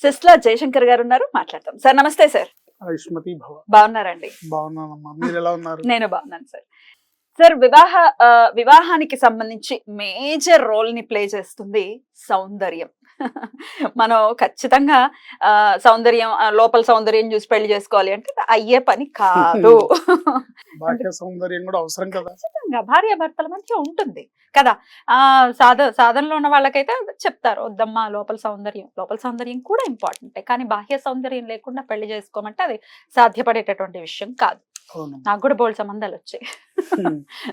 సిస్లా జయశంకర్ గారు ఉన్నారు. మాట్లాడతాం. సార్ నమస్తే సార్. ఆయుష్మతి భవ. బాగున్నారండి. బాగున్నానమ్మా. మీరు ఎలా ఉన్నారు? నేను బాగున్నాను సార్. సార్ వివాహ వివాహానికి సంబంధించి మేజర్ రోల్ని ప్లే చేస్తుంది సౌందర్యం. మనం ఖచ్చితంగా ఆ, సౌందర్యం లోపల సౌందర్యం చూసి పెళ్ళి చేసుకోవాలి అంటే అయ్యే పని కాదు. సౌందర్యం కూడా అవసరం కదా? ఖచ్చితంగా భార్య భర్తల మధ్య ఉంటుంది కదా. ఆ సాధ సాధనలో ఉన్న వాళ్ళకైతే చెప్తారు వద్దమ్మా లోపల సౌందర్యం లోపల సౌందర్యం కూడా ఇంపార్టెంట్ కానీ బాహ్య సౌందర్యం లేకుండా పెళ్ళి చేసుకోమంటే అది సాధ్యపడేటటువంటి విషయం కాదు. నాకు కూడా బోల్డ్ సంబంధాలు వచ్చాయి.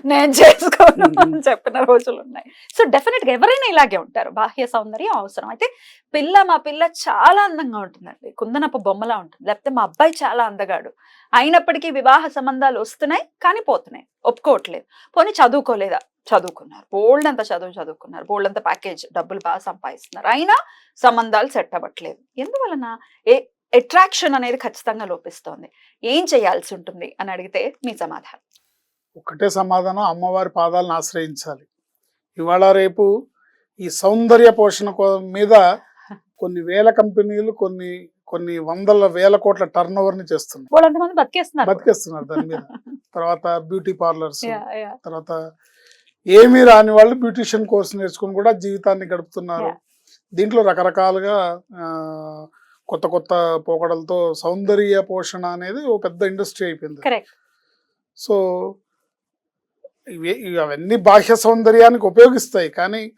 నేను చేసుకోను అని చెప్పిన రోజులు ఉన్నాయి. సో డెఫినెట్గా ఎవరైనా ఇలాగే ఉంటారు. బాహ్య సౌందర్యం అవసరం. అయితే పిల్ల మా పిల్ల చాలా అందంగా ఉంటుందండి. కుందనపు బొమ్మలా ఉంటుంది. లేకపోతే మా అబ్బాయి చాలా అందగాడు. అయినప్పటికీ వివాహ సంబంధాలు వస్తున్నాయి కానీ పోతున్నాయి. ఒప్పుకోవట్లేదు. పోనీ చదువుకోలేదా? చదువుకున్నారు. బోల్డ్ అంత చదువు చదువుకున్నారు. బోల్డ్ అంత ప్యాకేజ్ డబ్బులు బాగా సంపాదిస్తున్నారు. అయినా సంబంధాలు సెట్ అవ్వట్లేదు. ఎందువలన? ఏ అట్రాక్షన్ అనేది ఖచ్చితంగా లోపిస్తోంది. ఏం చేయాల్సి ఉంటుంది అని అడిగితే మీ సమాధానం. ఒకటే సమాధానం అమ్మవారి పాదాలను ఆశ్రయించాలి. ఇవాళ రేపు ఈ సౌందర్య పోషణ మీద కొన్ని వేల కంపెనీలు కొన్ని కొన్ని వందల వేల కోట్ల టర్న్ ఓవర్ని వాళ్ళంతమంది బతికేస్తున్నారు. బతికేస్తున్నారు దాని మీద. తర్వాత బ్యూటీ పార్లర్స్. తర్వాత ఏమీ రాని వాళ్ళు బ్యూటిషియన్ కోర్స్ నేర్చుకుని కూడా జీవితాన్ని గడుపుతున్నారు. దీంట్లో రకరకాలుగా ఆ, కొత్త కొత్త పోకడలతో సౌందర్య పోషణ అనేది ఒక పెద్ద ఇండస్ట్రీ అయిపోయింది. సో ఇవి ఇవి అవన్నీ బాహ్య సౌందర్యానికి ఉపయోగిస్తాయి. కానీ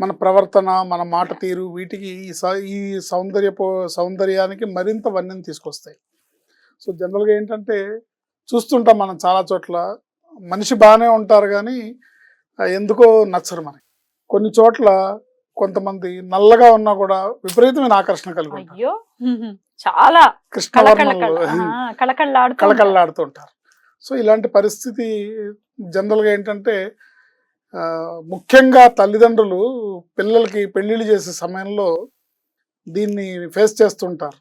మన ప్రవర్తన మన మాట తీరు వీటికి ఈ స- ఈ సౌందర్య సౌందర్యానికి మరింత వన్యం తీసుకొస్తాయి. సో జనరల్గా ఏంటంటే చూస్తుంటాం మనం చాలా చోట్ల మనిషి బాగానే ఉంటారు కానీ ఎందుకో నచ్చరు మనకి. కొన్ని చోట్ల కొంతమంది నల్లగా ఉన్నా కూడా విపరీతమైన ఆకర్షణ కలిగి ఉంటారు. అయ్యో. చాలా. కళకళలాడుతూ కళకళలాడుతుంటారు సో ఇలాంటి పరిస్థితి జనరల్గా ఏంటంటే ముఖ్యంగా తల్లిదండ్రులు పిల్లలకి పెళ్ళిళ్ళు చేసే సమయంలో దీన్ని ఫేస్ చేస్తుంటారు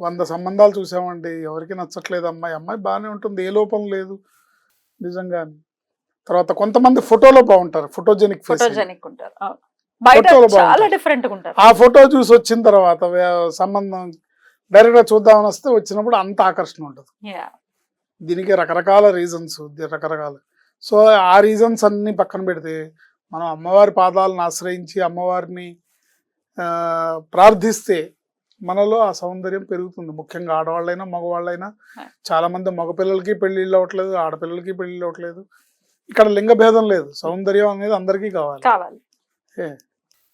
వంద సంబంధాలు చూసామండి. ఎవరికి నచ్చట్లేదు. అమ్మాయి అమ్మాయి బాగానే ఉంటుంది. ఏ లోపం లేదు. నిజంగా తర్వాత కొంతమంది ఫోటోలో బాగుంటారు. ఫోటోజెనిక్ ఫోటోజెనిక్ ఉంటారు. బయట చాలా. డిఫరెంట్గా ఉంటారు ఆ ఫోటో చూసి వచ్చిన తర్వాత సంబంధం డైరెక్ట్గా చూద్దామని వస్తే వచ్చినప్పుడు అంత ఆకర్షణ ఉంటుంది. దీనికి రకరకాల రీజన్స్ రకరకాల. సో ఆ రీజన్స్ అన్ని పక్కన పెడితే మనం అమ్మవారి పాదాలను ఆశ్రయించి అమ్మవారిని ఆ, ప్రార్థిస్తే మనలో ఆ సౌందర్యం పెరుగుతుంది. ముఖ్యంగా ఆడవాళ్ళైనా మగవాళ్ళైనా చాలా మంది మగపిల్లలకి పెళ్ళిళ్ళు అవ్వట్లేదు ఆడపిల్లలకి పెళ్ళిళ్ళు అవ్వట్లేదు ఇక్కడ లింగ భేదం లేదు. సౌందర్యం అనేది అందరికీ కావాలి. కావాలి.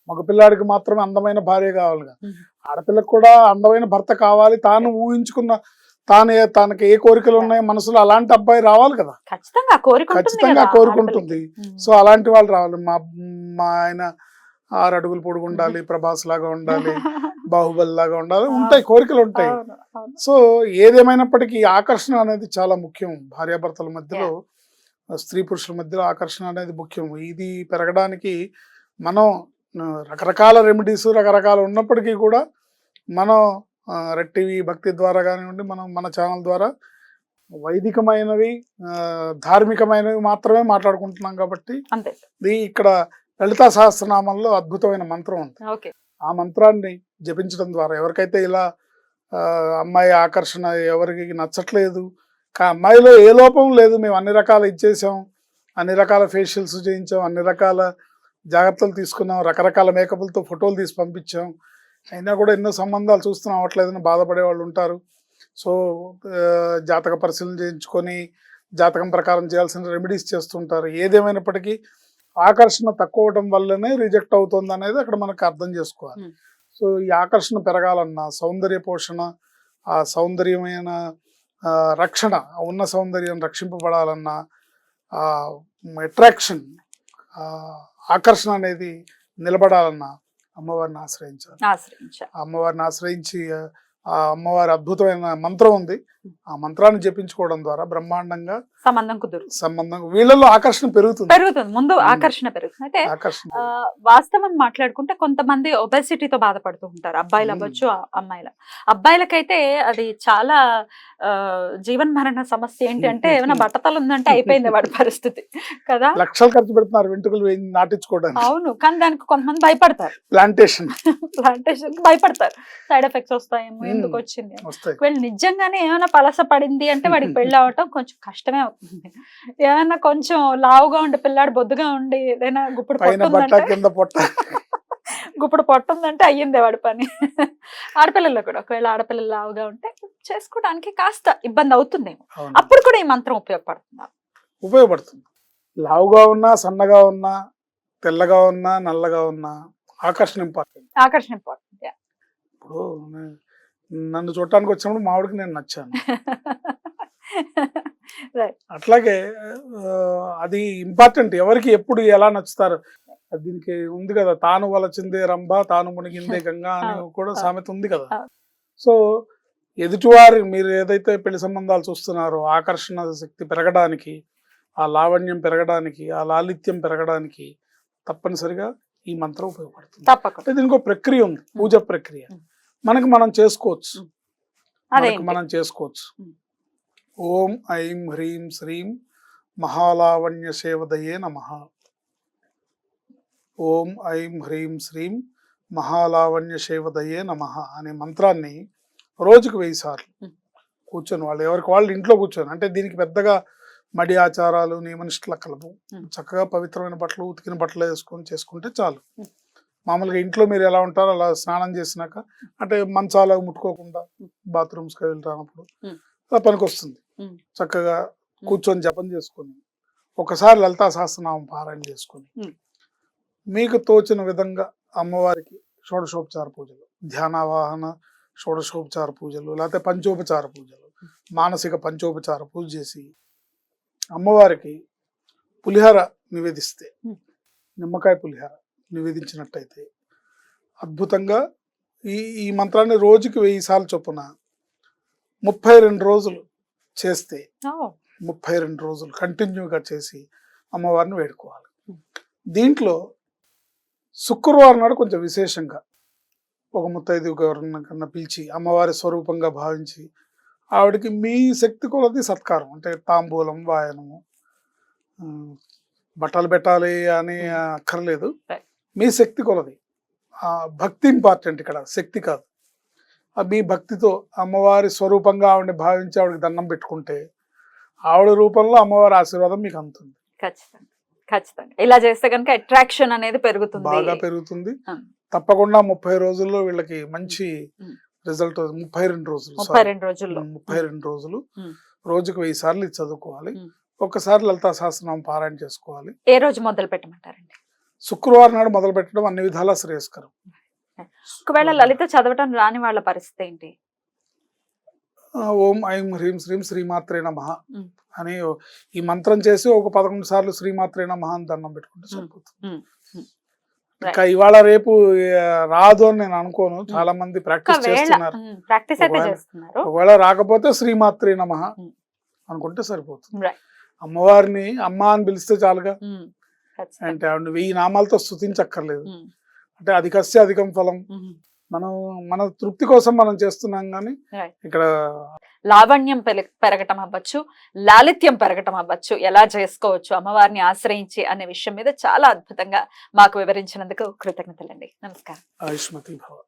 మగపిల్లాడికి మాత్రమే అందమైన భార్య కావాలి. ఆడపిల్లకు కూడా అందమైన భర్త కావాలి. తాను ఊహించుకున్న తాను తనకి ఏ కోరికలు ఉన్నాయో మనసులో అలాంటి అబ్బాయి రావాలి కదా. ఖచ్చితంగా కోరుకుంటుంది. సో అలాంటి వాళ్ళు రావాలి. మా మా ఆయన ఆరు అడుగులు పొడుగు ఉండాలి ప్రభాస్ లాగా ఉండాలి బాహుబలి లాగా ఉండాలి ఉంటాయి కోరికలు ఉంటాయి. సో ఏదేమైనప్పటికీ ఆకర్షణ అనేది చాలా ముఖ్యం భార్యాభర్తల మధ్యలో. స్త్రీ పురుషుల మధ్యలో ఆకర్షణ అనేది ముఖ్యం. ఇది పెరగడానికి మనం రకరకాల రెమెడీస్ రకరకాల ఉన్నప్పటికీ కూడా మనం రెడ్ టీవీ భక్తి ద్వారా కానివ్వండి మనం మన ఛానల్ ద్వారా వైదికమైనవి ధార్మికమైనవి మాత్రమే మాట్లాడుకుంటున్నాం కాబట్టి ఇది ఇక్కడ లలితా సహస్రనామంలో అద్భుతమైన మంత్రం ఉంది. ఆ మంత్రాన్ని జపించడం ద్వారా ఎవరికైతే ఇలా అమ్మాయి ఆకర్షణ ఎవరికి నచ్చట్లేదు కా అమ్మాయిలో ఏ లోపం లేదు మేము అన్ని రకాల ఇచ్చేసాం అన్ని రకాల ఫేషియల్స్ చేయించాం అన్ని రకాల జాగ్రత్తలు తీసుకున్నాం రకరకాల మేకప్లతో ఫోటోలు తీసి పంపించాం. అయినా కూడా ఎన్నో సంబంధాలు చూస్తున్నాం అవ్వట్లేదని బాధపడే వాళ్ళు ఉంటారు. సో జాతక పరిశీలన చేయించుకొని జాతకం ప్రకారం చేయాల్సిన రెమెడీస్ చేస్తుంటారు. ఏదేమైనప్పటికీ ఆకర్షణ తక్కువ అవడం వల్లనే రిజెక్ట్ అవుతుంది అనేది అక్కడ మనకు అర్థం చేసుకోవాలి. సో ఈ ఆకర్షణ పెరగాలన్నా సౌందర్య పోషణ ఆ సౌందర్యమైన రక్షణ ఉన్న సౌందర్యం రక్షింపబడాలన్నా అట్రాక్షన్ ఆకర్షణ అనేది నిలబడాలన్నా అమ్మవారిని ఆశ్రయించాలి. అమ్మవారిని ఆశ్రయించి ఆ అమ్మవారి అద్భుతమైన మంత్రం ఉంది. ఆ మంత్రాన్ని జపించుకోవడం ద్వారా బ్రహ్మాండంగా సంబంధం కుదురు. సంబంధం వీళ్ళలో ఆకర్షణ పెరుగుతుంది. పెరుగుతుంది. ముందు. ఆకర్షణ పెరుగుతుంది. అయితే వాస్తవం మాట్లాడుకుంటే కొంతమంది ఒబెసిటీతో బాధపడుతూ ఉంటారు. అబ్బాయిలు. అవ్వచ్చు అమ్మాయిలు. అబ్బాయిలకైతే అది చాలా జీవన్ మరణ సమస్య ఏంటి అంటే ఏమైనా బట్టతలు ఉందంటే అయిపోయింది వాడి పరిస్థితి. కదా? లక్షలు ఖర్చు పెడుతున్నారు వెంట్రుకలు వేయి నాటించుకోవడానికి. అవును. కానీ దానికి కొంతమంది భయపడతారు. ప్లాంటేషన్ ప్లాంటేషన్ భయపడతారు. సైడ్ ఎఫెక్ట్స్ వస్తాయేమో. ఎందుకు వచ్చింది నిజంగానే ఏమైనా పలస పడింది అంటే వాడికి పెళ్ళి అవటం కొంచెం కష్టమే అవుతుంది. ఏమైనా కొంచెం లావుగా ఉండి పిల్లాడు బొద్దుగా ఉండి ఏదైనా గుప్పుడు కింద పొట్ట. గుప్పుడు పొట్టుందంటే అయ్యింది వాడి పని. ఆడపిల్లల్లో కూడా ఒకవేళ ఆడపిల్లలు లావుగా ఉంటే చేసుకోవడానికి కాస్త ఇబ్బంది అవుతుందేమో. అవును. అప్పుడు కూడా ఈ మంత్రం ఉపయోగపడుతుంది? ఉపయోగపడుతుంది. లావుగా ఉన్నా సన్నగా ఉన్నా తెల్లగా ఉన్నా నల్లగా ఉన్నా ఆకర్షణ ఇంపార్టెంట్. ఆకర్షణ ఇంపార్టెంట్ ఇప్పుడు నన్ను చూడటానికి వచ్చినప్పుడు మావిడికి నేను నచ్చాను. అట్లాగే అది ఇంపార్టెంట్ ఎవరికి ఎప్పుడు ఎలా నచ్చుతారు? దీనికి ఉంది కదా తాను వలచిందే రంభ తాను మునిగిందే గంగా అని కూడా సామెత ఉంది కదా. సో ఎదుటివారి మీరు ఏదైతే పెళ్ళి సంబంధాలు చూస్తున్నారో ఆకర్షణ శక్తి పెరగడానికి ఆ లావణ్యం పెరగడానికి ఆ లాలిత్యం పెరగడానికి తప్పనిసరిగా ఈ మంత్రం ఉపయోగపడుతుంది. దీనికి ఒక ప్రక్రియ ఉంది పూజ ప్రక్రియ. మనకి మనం చేసుకోవచ్చు మనకి మనం చేసుకోవచ్చు. ఓం ఐం హ్రీం శ్రీం మహాలావణ్య సేవదయే నమ ఓం ఐం హ్రీం శ్రీం మహాలావణ్య సేవదయే నమ అనే మంత్రాన్ని రోజుకు వెయ్యి సార్లు. కూర్చొని వాళ్ళు ఎవరికి వాళ్ళు ఇంట్లో కూర్చొని అంటే దీనికి పెద్దగా మడి ఆచారాలు నియమనిష్టల కలపు. చక్కగా పవిత్రమైన బట్టలు ఉతికిన బట్టలు వేసుకొని చేసుకుంటే చాలు. మామూలుగా ఇంట్లో మీరు ఎలా ఉంటారో అలా స్నానం చేసినాక అంటే మంచాలకు ముట్టుకోకుండా బాత్రూమ్స్కి వెళ్తానప్పుడు. అలా పనికి వస్తుంది ఉం. చక్కగా కూర్చొని జపం చేసుకొని ఒకసారి లలితా సహస్రనామం పారాయణ చేసుకొని. మీకు తోచిన విధంగా అమ్మవారికి షోడశోపచార పూజలు ధ్యానావాహన షోడశోపచార పూజలు లేకపోతే పంచోపచార పూజలు మానసిక పంచోపచార పూజ చేసి అమ్మవారికి పులిహార నివేదిస్తే. నిమ్మకాయ పులిహార నివేదించినట్టయితే అద్భుతంగా ఈ ఈ మంత్రాన్ని రోజుకి వెయ్యి సార్లు చొప్పున ముప్పై రెండు రోజులు చేస్తే ముప్పై రెండు రోజులు కంటిన్యూగా చేసి అమ్మవారిని వేడుకోవాలి Hmm. దీంట్లో శుక్రవారం నాడు కొంచెం విశేషంగా ఒక ముత్తైదు గౌరవం కన్నా పిలిచి అమ్మవారి స్వరూపంగా భావించి ఆవిడకి మీ శక్తి కొలది సత్కారం అంటే తాంబూలం వాయనము బట్టలు పెట్టాలి అని అక్కర్లేదు Right. మీ శక్తి కొలది. ఆ, భక్తి ఇంపార్టెంట్ ఇక్కడ శక్తి కాదు. మీ భక్తితో అమ్మవారి స్వరూపంగా ఆవిడని భావించి ఆవిడకి దండం పెట్టుకుంటే ఆవిడ రూపంలో అమ్మవారి ఆశీర్వాదం మీకు అందుతుంది. ఖచ్చితంగా ఖచ్చితంగా. ఇలా చేస్తే కనుక అట్రాక్షన్ అనేది పెరుగుతుంది. బాగా పెరుగుతుంది. తప్పకుండా ముప్పై రోజుల్లో వీళ్ళకి మంచి. రిజల్ట్ ముప్పై రెండు రోజులు ముప్పై. రెండు రోజుల్లో. ముప్పై రెండు రోజులు. రోజుకు వెయ్యి సార్లు చదువుకోవాలి. ఒక్కసారి లలితా సహస్రనామం పారాయణ చేసుకోవాలి. ఏ రోజు మొదలు పెట్టమంటారండి? శుక్రవారం నాడు మొదలు పెట్టడం అన్ని విధాలా శ్రేయస్కరం ఒకవేళ లలిత చదవటం రాని వాళ్ళ పరిస్థితి ఏంటి ఓం ఐం హ్రీం శ్రీం శ్రీమాత్రే నమః. అని ఈ మంత్రం చేసి ఒక పదకొండు సార్లు శ్రీమాత్రే నమః అని దండం పెట్టుకుంటే. సరిపోతుంది. ఇంకా ఇవాళ రేపు రాదు అని నేను అనుకోను చాలా మంది ప్రాక్టీస్ చేస్తున్నారు ఒకవేళ- రాకపోతే శ్రీమాత్రే నమః. అనుకుంటే సరిపోతుంది. అమ్మవారిని అమ్మ అని పిలిస్తే చాలుగా. అంటే ఆవిడ వెయ్యి నామాలతో స్థుతించక్కర్లేదు అంటే అధికస్య అధికం ఫలం. మనం మన తృప్తి కోసం మనం చేస్తున్నాం కానీ. ఇక్కడ లావణ్యం పెరగటం అవ్వచ్చు లాలిత్యం పెరగటం అవ్వచ్చు ఎలా చేసుకోవచ్చు అమ్మవారిని ఆశ్రయించి అనే విషయం మీద చాలా అద్భుతంగా మాకు వివరించినందుకు కృతజ్ఞతలండి. నమస్కారం. ఆయుష్మతి భవ